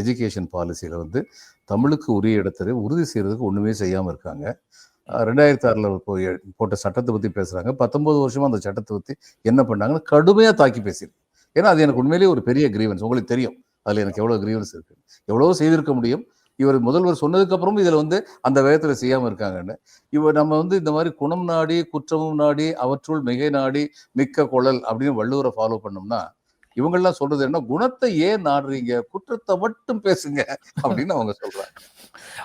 எஜுகேஷன் பாலிசியில் வந்து தமிழுக்கு உரிய இடத்துல உறுதி செய்கிறதுக்கு ஒன்றுமே செய்யாமல் இருக்காங்க. ரெண்டாயிரத்தி ஆறில் போட்ட சட்டத்தை பற்றி பேசுகிறாங்க பத்தொம்பது வருஷமாக அந்த சட்டத்தை பற்றி என்ன பண்ணாங்கன்னு கடுமையாக தாக்கி பேசியிருக்கு. ஏன்னா அது எனக்கு உண்மையிலேயே ஒரு பெரிய கிரீவன்ஸ் உங்களுக்கு தெரியும். அதில் எனக்கு எவ்வளோ கிரீவன்ஸ் இருக்கு. எவ்வளவோ செய்திருக்க முடியும். இவர் முதல்வர் சொன்னதுக்கப்புறமும் இதில் வந்து அந்த வேகத்தில் செய்யாமல் இருக்காங்கன்னு. இவர் நம்ம வந்து இந்த மாதிரி குணம் நாடி குற்றமும் நாடி அவற்றுள் மிகை நாடி மிக்க குழல் அப்படின்னு வள்ளுவரை ஃபாலோ பண்ணோம்னா இவங்கெல்லாம் சொல்றது என்ன? குணத்தை ஏன் நாடுறீங்க? குற்றத்தை மட்டும் பேசுங்க அப்படின்னு அவங்க சொல்றாங்க.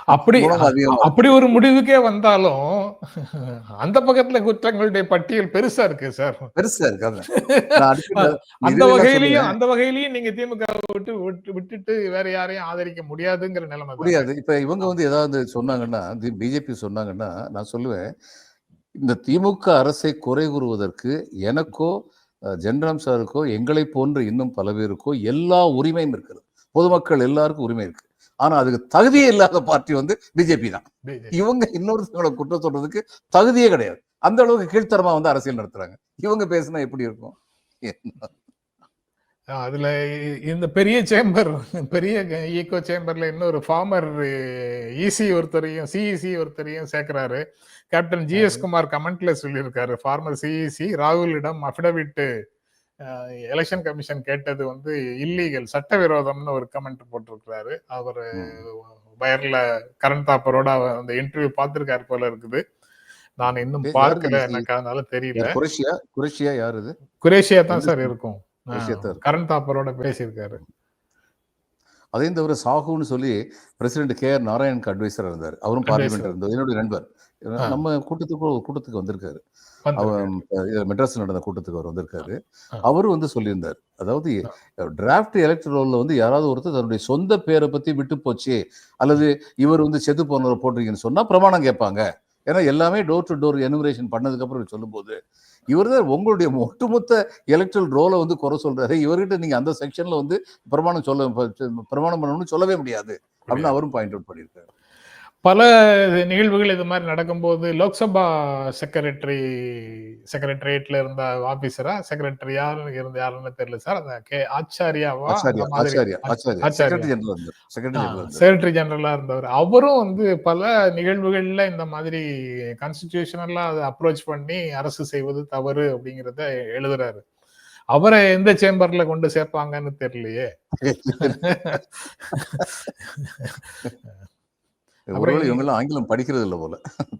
அப்படி அப்படி ஒரு முடிவுக்கே வந்தாலும் அந்த பக்கத்துல குற்றங்களுடைய பட்டியல் பெருசா இருக்கு சார். பெருசா இருக்கு *laughs* அந்த வகையிலையும். அந்த வகையிலையும் நீங்க திமுக விட்டு விட்டு- விட்டுட்டு வேற யாரையும் ஆதரிக்க முடியாதுங்கிற நிலைமை. முடியாது. இப்ப இவங்க வந்து ஏதாவது சொன்னாங்கன்னா பிஜேபி சொன்னாங்கன்னா நான் சொல்லுவேன் இந்த திமுக அரசை குறை கூறுவதற்கு எனக்கோ ஜென்ராம் சாருக்கோ எங்களை போன்ற இன்னும் பல பேருக்கோ எல்லா உரிமையும் இருக்கிறது. பொதுமக்கள் எல்லாருக்கும் உரிமை இருக்கு. ஆனா அதுக்கு தகுதியே இல்லாத பார்ட்டி வந்து பிஜேபி தான். இவங்க இன்னொருத்தவங்கள குற்றம் சொல்றதுக்கு தகுதியே கிடையாது. அந்த அளவுக்கு கீழ்த்தரமா வந்து அரசியல் நடத்துறாங்க. இவங்க பேசினா எப்படி இருக்கும்? அதுல இந்த பெரிய சேம்பர் பெரிய ஈகோ சேம்பர்ல இன்னொரு ஃபார்மர் இசி ஒருத்தரையும் சிஇசி ஒருத்தரையும் சேர்க்கிறாரு. கேப்டன் ஜிஎஸ் குமார் கமெண்ட்ல சொல்லியிருக்காரு. ஃபார்மர் சிஇசி ராகுலிடம் அபிடவிட் எலெக்ஷன் கமிஷன் கேட்டது வந்து இல்லீகல் சட்டவிரோதம்னு ஒரு கமெண்ட் போட்டிருக்கிறாரு. அவர் வயர்ல கரண்ட் தாப்பரோட அந்த இன்டர்வியூ பார்த்திருக்காரு போல இருக்குது. நான் இன்னும் பார்க்கல எனக்கு அதனால தெரியல. குரேஷியா? குரேஷியா யார் குரேஷியா தான் சார் இருக்கும். விஷயத்த கரண் தாப்பரோட பேசியிருக்காரு. அதையும் தவிர சாகுன்னு சொல்லி பிரசிடென்ட் கே ஆர் நாராயணுக்கு அட்வைசரா இருந்தார். அவரும். பார்லிமெண்ட் இருந்தது என்னுடைய நண்பர். நம்ம கூட்டத்துக்கு ஒரு கூட்டத்துக்கு வந்திருக்காரு. இது மெட்ராஸ் நடந்த கூட்டத்துக்கு அவர் வந்திருக்காரு. அவரும் வந்து சொல்லியிருந்தார். அதாவது டிராஃப்ட் எலக்ட்ரல் வந்து யாராவது ஒருத்தர் தன்னுடைய சொந்த பேரை பத்தி விட்டு போச்சு அல்லது இவர் வந்து செத்து போனவரை போட்டிருக்கீங்கன்னு சொன்னா பிரமாணம் கேட்பாங்க. ஏன்னா எல்லாமே டோர் டு டோர் எனுமரேஷன் பண்ணதுக்கு அப்புறம் சொல்லும்போது இவர் தான் உங்களுடைய ஒட்டுமொத்த எலக்ட்ரல் ரோலை வந்து குறை சொல்றாரு. இவர்கிட்ட நீங்க அந்த செக்ஷன்ல வந்து பிரமாணம் சொல்ல பிரமாணம் பண்ணணும்னு சொல்லவே முடியாது. அப்படின்னு அவரும் பாயிண்ட் அவுட் பண்ணியிருக்காரு. பல நிகழ்வுகள் இது மாதிரி நடக்கும்போது லோக்சபா செக்ரட்டரி செக்ரட்டரியேட்ல இருந்த ஆபீசரா செக்ரட்டரி யாரு இருந்த யாருன்னு தெரியல சார். அந்த கே ஆச்சாரியாவா செக்ரட்டரி ஜெனரலா இருந்தவர். அவரும் வந்து பல நிகழ்வுகள்ல இந்த மாதிரி கான்ஸ்டிடியூஷனலா அதை அப்ரோச் பண்ணி அரசு செய்வது தவறு அப்படிங்கறத எழுதுறாரு. அவரை எந்த சேம்பர்ல கொண்டு சேர்ப்பாங்கன்னு தெரியலையே. *laughs* ஒருவேளை இவங்க எல்லாம் ஆங்கிலம் படிக்கிறது இல்ல போல.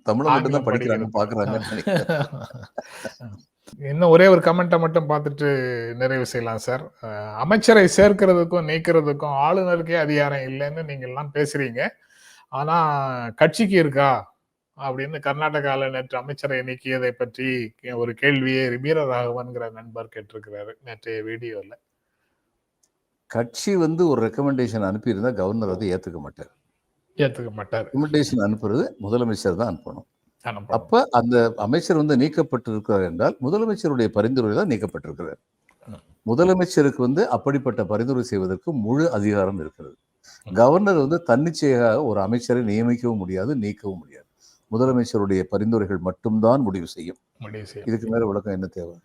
தமிழை மட்டும் தான் படிக்கிறாங்க. பாக்குறாங்க *laughs* இன்னும் ஒரே ஒரு கமெண்ட்டை மட்டும் பார்த்துட்டு நிறைவு செய்யலாம் சார் அமைச்சரை சேர்க்கிறதுக்கும் நீக்கிறதுக்கும் ஆளுநருக்கே அதிகாரம் இல்லைன்னு நீங்க எல்லாம் பேசுறீங்க. ஆனா கட்சிக்கு இருக்கா? அப்படின்னு கர்நாடகால நேற்று அமைச்சரை நீக்கியதை பற்றி ஒரு கேள்வியை வீரராகவன்கிற நண்பர் கேட்டிருக்கிறாரு நேற்றைய வீடியோல. கட்சி வந்து ஒரு ரெக்கமெண்டேஷன் அனுப்பியிருந்தா கவர்னர் வந்து ஏத்துக்க மாட்டார். ஏத்துக்க மாட்டார். ரெக்கமெண்டேஷன் அனுப்புறது முதலமைச்சர் தான் அனுப்பணும். அப்ப அந்த அமைச்சர் வந்து நீக்கப்பட்டிருக்கிறார் என்றால் முதலமைச்சருடைய பரிந்துரை தான் நீக்கப்பட்டிருக்கிறார். முதலமைச்சருக்கு வந்து அப்படிப்பட்ட பரிந்துரை செய்வதற்கு முழு அதிகாரம் இருக்கிறது. கவர்னர் வந்து தன்னிச்சையாக ஒரு அமைச்சரை நியமிக்கவும் முடியாது நீக்கவும் முடியாது. முதலமைச்சருடைய பரிந்துரைகள் மட்டும்தான் முடிவு செய்யும். இதுக்கு மேல விளக்கம் என்ன தேவை?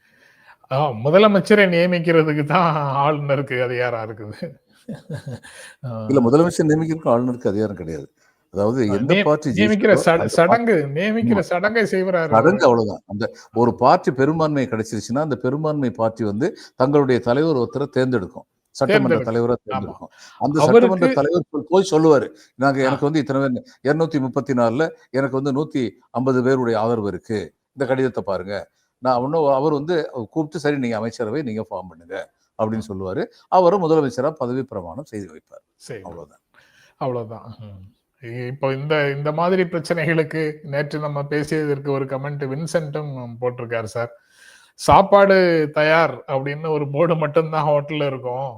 முதலமைச்சரை நியமிக்கிறதுக்கு தான் ஆளுநருக்கு அதிகாரம் இருக்குது. இல்ல முதலமைச்சர் நியமிக்கிறதுக்கு ஆளுநருக்கு அதிகாரம் கிடையாது. அதாவது எந்த பார்ட்டி நியமிக்கிற சடங்கு நியமிக்கிற சடங்கை செய்வராரு சடங்கு அவ்வளவுதான். அந்த ஒரு பார்ட்டி பெரும்பான்மை கிடைச்சிருச்சுன்னா அந்த பெரும்பான்மை பார்ட்டி வந்து தங்களுடைய தலைவர் ஒருத்தரை தேர்ந்தெடுக்கும். சட்டமன்ற. தலைவரா தேர்ந்தெடுக்கும். அந்த சட்டமன்ற தலைவர் போய் சொல்லுவாரு. நாங்க எனக்கு வந்து இத்தனை பேர் இருநூத்தி முப்பத்தி நாலுல எனக்கு வந்து நூத்தி ஐம்பது பேருடைய ஆதரவு இருக்கு. இந்த கடிதத்தை பாருங்க. நான் இன்னும் அவர் வந்து கூப்பிட்டு சரி நீங்க அமைச்சரவை நீங்க ஃபார்ம் பண்ணுங்க. அப்படின்னு சொல்லுவாரு. அவரும் முதலமைச்சரா பதவி பிரமாணம் செய்து வைப்பார். அவ்வளவுதான். ம். இப்போ இந்த இந்த மாதிரி பிரச்சனைகளுக்கு நேற்று நம்ம பேசியதற்கு ஒரு கமெண்ட் வின்சென்ட்டும் போட்டிருக்காரு சார். சாப்பாடு தயார் அப்படின்னு ஒரு போர்டு மட்டும்தான் ஹோட்டல்ல இருக்கும்.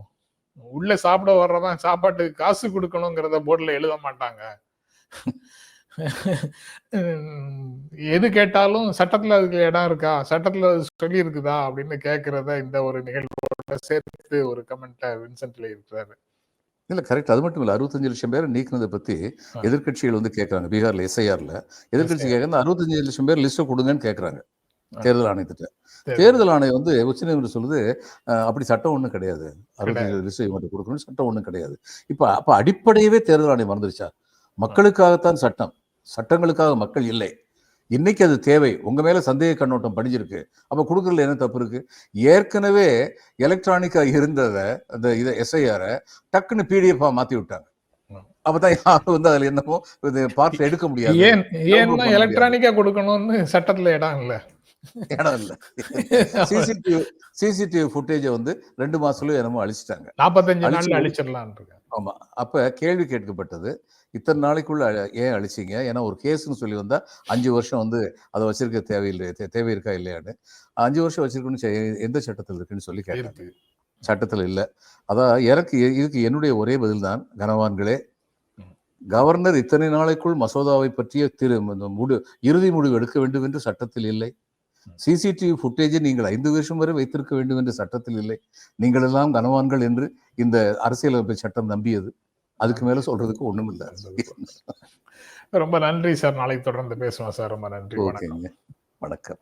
உள்ள சாப்பிட வர்றவன் சாப்பாட்டுக்கு காசு கொடுக்கணுங்கிறத போர்டுல எழுத மாட்டாங்க. எது கேட்டாலும் சட்டத்துல அதுக்கு இடம் இருக்கா? சட்டத்துல சொல்லி இருக்குதா அப்படின்னு கேக்குறத இந்த ஒரு நிகழ்வோட சேர்த்து ஒரு கமெண்ட்டை வின்சென்ட்ல இருக்கிறாரு இல்ல கரெக்ட் அது மட்டும் இல்ல அறுபத்தஞ்சு லட்சம் பேரை நீக்கினதை பத்தி ஆ. எதிர்க்கட்சிகள் வந்து கேட்கறாங்க பீகார்ல எஸ்ஐஆர்ல எதிர்க்கட்சி SIR. கேட்கறது அறுபத்தஞ்சு லட்சம் பேர் லிஸ்ட்டை கொடுங்கன்னு கேட்கறாங்க. தேர்தல் ஆணையத்திட்ட. தேர்தல். ஆணையம் வந்து உச்சநீதிமன்றம் சொல்லுது அப்படி சட்டம் ஒண்ணும் கிடையாது. அறுபத்தஞ்சு லிஸ்ட் இவங்க கொடுக்கணும்னு சட்டம் ஒண்ணும் கிடையாது. இப்ப அப்ப அடிப்படையவே தேர்தல் ஆணையம் மறந்துருச்சா? மக்களுக்காகத்தான் சட்டம். சட்டங்களுக்காக மக்கள் இல்லை. இன்னைக்கு அது தேவை. உங்க மேல சந்தேக கண்ணோட்டம் படிஞ்சிருக்கு. அப்ப கொடுக்கறதுல என்ன தப்பு இருக்கு? ஏற்கனவே எலக்ட்ரானிக்கா இருந்தத அந்த இதை எஸ்ஐஆர டக்குன்னு பிடிஎஃபா மாத்தி விட்டாங்க. அப்பதான் யாரும் வந்து அதுல என்னமோ பார்ட்ல எடுக்க முடியாது. ஏன் ஏன்னா முடியாது. எலக்ட்ரானிக்கா கொடுக்கணும்னு சட்டத்துல இடம் இல்ல. இடம் இல்ல. சிசிடிவி சிசிடிவி ஃபுட்டேஜை வந்து ரெண்டு மாசத்துல என்னமோ அழிச்சிட்டாங்க. நாற்பத்தஞ்சு அழிச்சு நாள்ல அழிச்சிடலாம் இருக்கு ஆமா. அப்ப கேள்வி கேட்கப்பட்டது. இத்தனை நாளைக்குள்ள ஏன் அழிச்சீங்க? ஏன்னா ஒரு கேஸ்னு சொல்லி வந்தா அஞ்சு வருஷம் வந்து அதை வச்சிருக்க தேவையில்லை தே- தேவை இருக்கா இல்லையான்னு. அஞ்சு வருஷம் வச்சிருக்கணும்னு செ- எந்த சட்டத்தில் இருக்குன்னு சொல்லி கேட்டாங்க. இருக்கு. சட்டத்தில் இல்லை. அதான் எனக்கு இதுக்கு என்னுடைய ஒரே பதில் தான் கனவான்களே. ம். கவர்னர் இத்தனை நாளைக்குள் மசோதாவை பற்றிய திரு இந்த முடி இறுதி முடிவு எடுக்க வேண்டும் என்று சட்டத்தில் இல்லை. சிசிடிவி ஃபுட்டேஜை நீங்கள் ஐந்து வருஷம் வரை வைத்திருக்க வேண்டும் என்று சட்டத்தில் இல்லை. நீங்கள் எல்லாம் கனவான்கள் என்று இந்த அரசியலமைப்பு சட்டம் நம்பியது. அதுக்கு மேல சொல்றதுக்கு ஒண்ணும் இல்லை. ரொம்ப நன்றி சார். நாளைக்கு தொடர்ந்து பேசுவோம் சார். ரொம்ப நன்றி. வணக்கம். வணக்கம்.